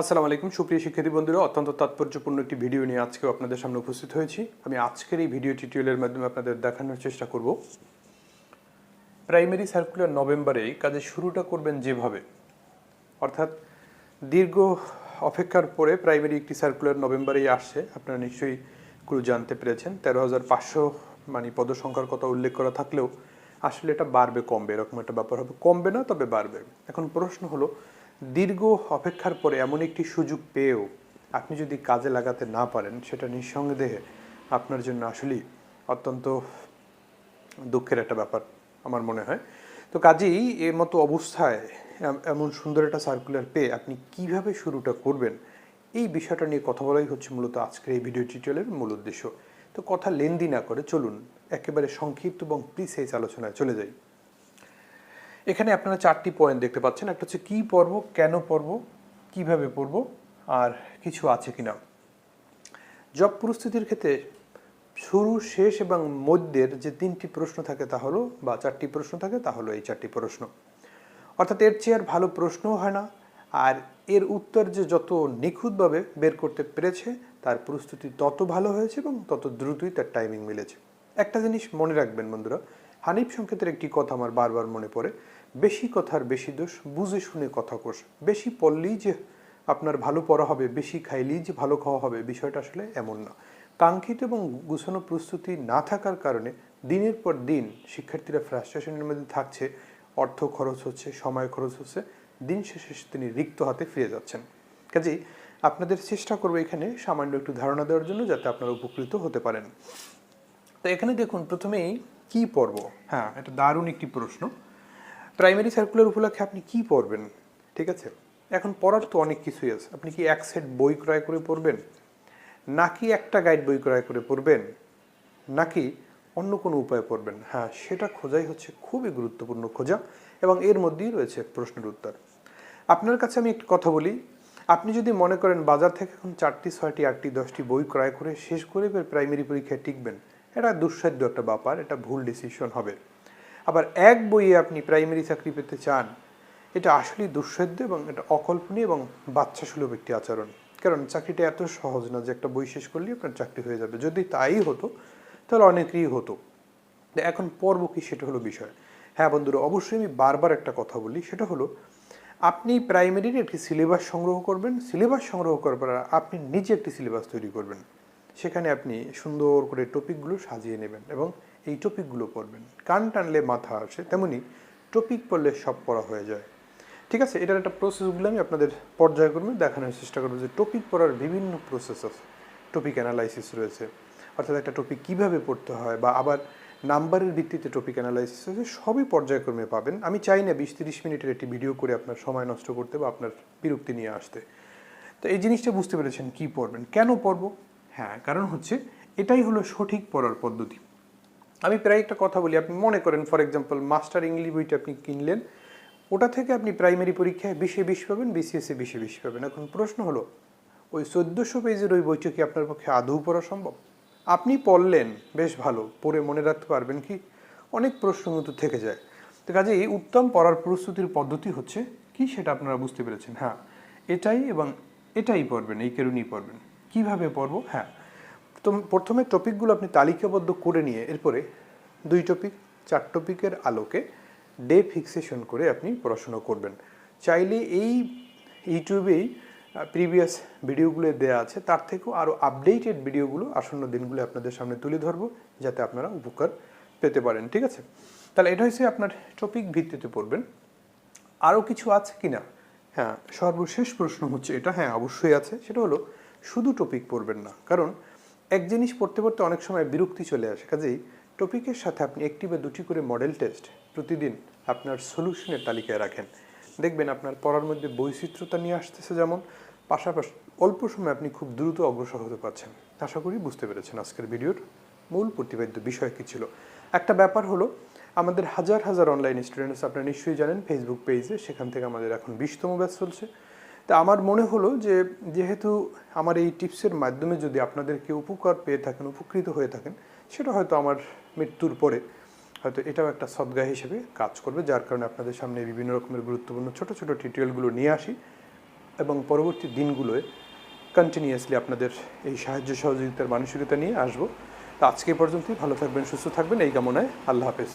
আসসালামু আলাইকুম। সুপ্রিয় শিক্ষার্থী বন্ধুরা, অত্যন্ত তাৎপর্যপূর্ণ একটি ভিডিও নিয়ে আজকেও আপনাদের সামনে উপস্থিত হয়েছি। আমি আজকের এই ভিডিও টিউটোরিয়ালের মাধ্যমে আপনাদের দেখানোর চেষ্টা করব। প্রাইমারি সার্কুলার নভেম্বরেই কাজের শুরুটা করবেন যেভাবে। অর্থাৎ দীর্ঘ অপেক্ষার পরে প্রাইমারি একটি সার্কুলার নভেম্বরেই আসছে। আপনারা নিশ্চয়ই গুলো জানতে পেরেছেন। তেরো হাজার পাঁচশো মানে পদসংখ্যার কথা উল্লেখ করা থাকলেও আসলে এটা বাড়বে, কমবে। এরকম একটা ব্যাপার হবে। কমবে না, তবে বাড়বে। এখন প্রশ্ন হলো দীর্ঘ অপেক্ষার পরে এমন একটি সুযোগ পেয়েও আপনি যদি কাজে লাগাতে না পারেন, সেটা নিঃসন্দেহে আপনার জন্য আসলেই অত্যন্ত দুঃখের একটা ব্যাপার আমার মনে হয়। তো কাজেই এর মতো অবস্থায় এম- এমন সুন্দর একটা সার্কুলার পেয়ে আপনি কীভাবে শুরুটা করবেন, এই বিষয়টা নিয়ে কথা বলাই হচ্ছে মূলত আজকের এই ভিডিও টিউটোরিয়ালের মূল উদ্দেশ্য। তো কথা লেন্দি না করে চলুন, একেবারে সংক্ষিপ্ত এবং প্রিসাইজ আলোচনায় চলে যাই। এখানে আপনারা চারটি পয়েন্ট দেখতে পাচ্ছেন। একটা হচ্ছে কি পর্ব কেন পর্ব কীভাবে পড়ব, আর কিছু আছে কিনা। জব পরিস্থিতির ক্ষেত্রে শুরু, শেষ এবং মধ্যের যে তিনটি প্রশ্ন থাকে তা হলো, বা চারটি প্রশ্ন থাকে তা হলো এই চারটি প্রশ্ন। অর্থাৎ এর চেয়ে আর ভালো প্রশ্নও হয় না, আর এর উত্তর যে যত নিখুঁতভাবে বের করতে পেরেছে, তার প্রস্তুতি তত ভালো হয়েছে এবং তত দ্রুতই তার টাইমিং মিলেছে। একটা জিনিস মনে রাখবেন বন্ধুরা, হানিফ সংকেতের একটি কথা আমার বারবার মনে পড়ে বেশি কথার বেশি দোষ, বুঝে শুনে কথা কোষ বেশি পড়লেই যে আপনার ভালো পড়া হবে, বেশি খাইলেই যে ভালো খাওয়া হবে, বিষয়টা আসলে এমন না। কাঙ্ক্ষিত এবং গুছানো প্রস্তুতি না থাকার কারণে দিনের পর দিন শিক্ষার্থীরা ফ্রাস্ট্রেশনের মধ্যে থাকছে, অর্থ খরচ হচ্ছে, সময় খরচ হচ্ছে, দিন শেষে তিনি রিক্ত হাতে ফিরে যাচ্ছেন। কাজেই আপনাদের চেষ্টা করব এখানে সামান্য একটু ধারণা দেওয়ার জন্য যাতে আপনারা উপকৃত হতে পারেন। তো এখানে দেখুন, প্রথমেই কি পড়ব? হ্যাঁ এটা দারুণ একটি প্রশ্ন। প্রাইমারি সার্কুলার উপলক্ষে আপনি কি পড়বেন? ঠিক আছে? এখন পড়ার তো অনেক কিছুই আছে। আপনি কি এক সেট বই ক্রয় করে পড়বেন? নাকি একটা গাইড বই ক্রয় করে পড়বেন? নাকি অন্য কোনো উপায়ে পড়বেন? হ্যাঁ সেটা খোঁজাই হচ্ছে খুবই গুরুত্বপূর্ণ খোঁজা এবং এর মধ্যেই রয়েছে প্রশ্নের উত্তর। আপনার কাছে আমি একটি কথা বলি। আপনি যদি মনে করেন বাজার থেকে এখন চারটি, ছয়টি, আটটি, দশটি বই ক্রয় করে শেষ করে প্রাইমারি পরীক্ষায় টিকবেন, এটা দুঃসাধ্য একটা ব্যাপার, এটা ভুল ডিসিশন হবে। আবার এক বইয়ে আপনি প্রাইমারি চাকরি পেতে চান, এটা আসলেই দুঃসাধ্য এবং এটা অকল্পনীয় এবং বাচ্চা সুলভ একটি আচরণ। কারণ চাকরিটা এত সহজ না যে একটা বই শেষ করলেই আপনার চাকরি হয়ে যাবে। যদি তাই হতো, তাহলে অনেকেরই হতো। এখন পর্ব কি সেটা হলো বিষয়। হ্যাঁ বন্ধুরা, অবশ্যই আমি বারবার একটা কথা বলি, সেটা হলো আপনি প্রাইমারির একটি সিলেবাস সংগ্রহ করবেন। সিলেবাস সংগ্রহ করার পর আপনি নিজে একটি সিলেবাস তৈরি করবেন। সেখানে আপনি সুন্দর করে টপিকগুলো সাজিয়ে নেবেন এবং এই টপিকগুলো পড়বেন। কান টানলে মাথা আসে, তেমনি টপিক পড়লে সব পড়া হয়ে যায়। ঠিক আছে, এটার একটা প্রসেসগুলো আমি আপনাদের পর্যায়ক্রমে দেখানোর চেষ্টা করব যে টপিক পড়ার বিভিন্ন প্রসেস আছে। টপিক অ্যানালাইসিস রয়েছে, অর্থাৎ একটা টপিক কীভাবে পড়তে হয় বা আবার নাম্বারের ভিত্তিতে টপিক অ্যানালাইসিস আছে সবই পর্যায়ক্রমে পাবেন। আমি চাই না বিশ তিরিশ মিনিটের একটি ভিডিও করে আপনার সময় নষ্ট করতে বা আপনার বিরক্তি নিয়ে আসতে। তো এই জিনিসটা বুঝতে পেরেছেন কি পড়বেন। কেন পড়ব? হ্যাঁ কারণ হচ্ছে এটাই হলো সঠিক পড়ার পদ্ধতি। আমি প্রায় একটা কথা বলি, আপনি মনে করেন ফর এক্সাম্পল মাস্টার ইংলিশ বইটা আপনি কিনলেন, ওটা থেকে আপনি প্রাইমারি পরীক্ষায় বিশে বিশ পাবেন বিসিএসে বিশে বিশ পাবেন। এখন প্রশ্ন হলো, ওই চোদ্দোশো পেজের ওই বইটা কি আপনার পক্ষে আদৌ পড়া সম্ভব? আপনি পড়লেন, বেশ ভালো, পড়ে মনে রাখতে পারবেন কি? অনেক প্রশ্ন কিন্তু থেকে যায়। তো কাজে এই উত্তম পড়ার প্রস্তুতির পদ্ধতি হচ্ছে, কি সেটা আপনারা বুঝতে পেরেছেন? হ্যাঁ এটাই এবং এটাই পড়বেন, এই কারণেই পড়বেন। কীভাবে পড়ব? হ্যাঁ তো প্রথমে টপিকগুলো আপনি তালিকাবদ্ধ করে নিয়ে এরপরে দুই টপিক, চার টপিকের আলোকে ডে ফিক্সেশন করে আপনি পড়াশোনা করবেন। চাইলে এই ইউটিউবেই প্রিভিয়াস ভিডিওগুলো দেওয়া আছে, তার থেকেও আরও আপডেটেড ভিডিওগুলো আসন্ন দিনগুলো আপনাদের সামনে তুলে ধরবো, যাতে আপনারা উপকার পেতে পারেন, ঠিক আছে? তাহলে এটা হচ্ছে আপনার টপিক ভিত্তিতে পড়বেন। আরও কিছু আছে কি না হ্যাঁ সর্বশেষ প্রশ্ন হচ্ছে এটা। হ্যাঁ অবশ্যই আছে। সেটা হলো, শুধু টপিক পড়বেন না। কারণ এক জিনিস পড়তে পড়তে অনেক সময় বিরক্তি চলে আসে। কাজেই টপিকের সাথে আপনি একটি বা দুটি করে মডেল টেস্ট প্রতিদিন আপনার সলিউশনের তালিকায় রাখেন। দেখবেন আপনার পড়ার মধ্যে বৈচিত্র্যতা নিয়ে আসতেছে যেমন, পাশাপাশি অল্প সময় আপনি খুব দ্রুত অগ্রসর হতে পারছেন। আশা করি বুঝতে পেরেছেন আজকের ভিডিওর মূল প্রতিপাদ্য বিষয় কী ছিল। একটা ব্যাপার হলো, আমাদের হাজার হাজার অনলাইন স্টুডেন্টস আপনারা নিশ্চয়ই জানেন ফেসবুক পেজে সেখান থেকে আমাদের এখন বিশতম ব্যাচ চলছে। তা আমার মনে হলো যে, যেহেতু আমার এই টিপসের মাধ্যমে যদি আপনাদের কেউ উপকার পেয়ে থাকেন, উপকৃত হয়ে থাকেন, সেটা হয়তো আমার মৃত্যুর পরে হয়তো এটাও একটা সদ্গা হিসেবে কাজ করবে, যার কারণে আপনাদের সামনে বিভিন্ন রকমের গুরুত্বপূর্ণ ছোট ছোট টিউটোরিয়ালগুলো নিয়ে আসি এবং পরবর্তী দিনগুলোয় কন্টিনিউয়াসলি আপনাদের এই সাহায্য সহযোগিতার মানসিকতা নিয়ে আসব। তা আজকে পর্যন্তই, ভালো থাকবেন, সুস্থ থাকবেন, এই কামনায় আল্লাহ হাফেজ।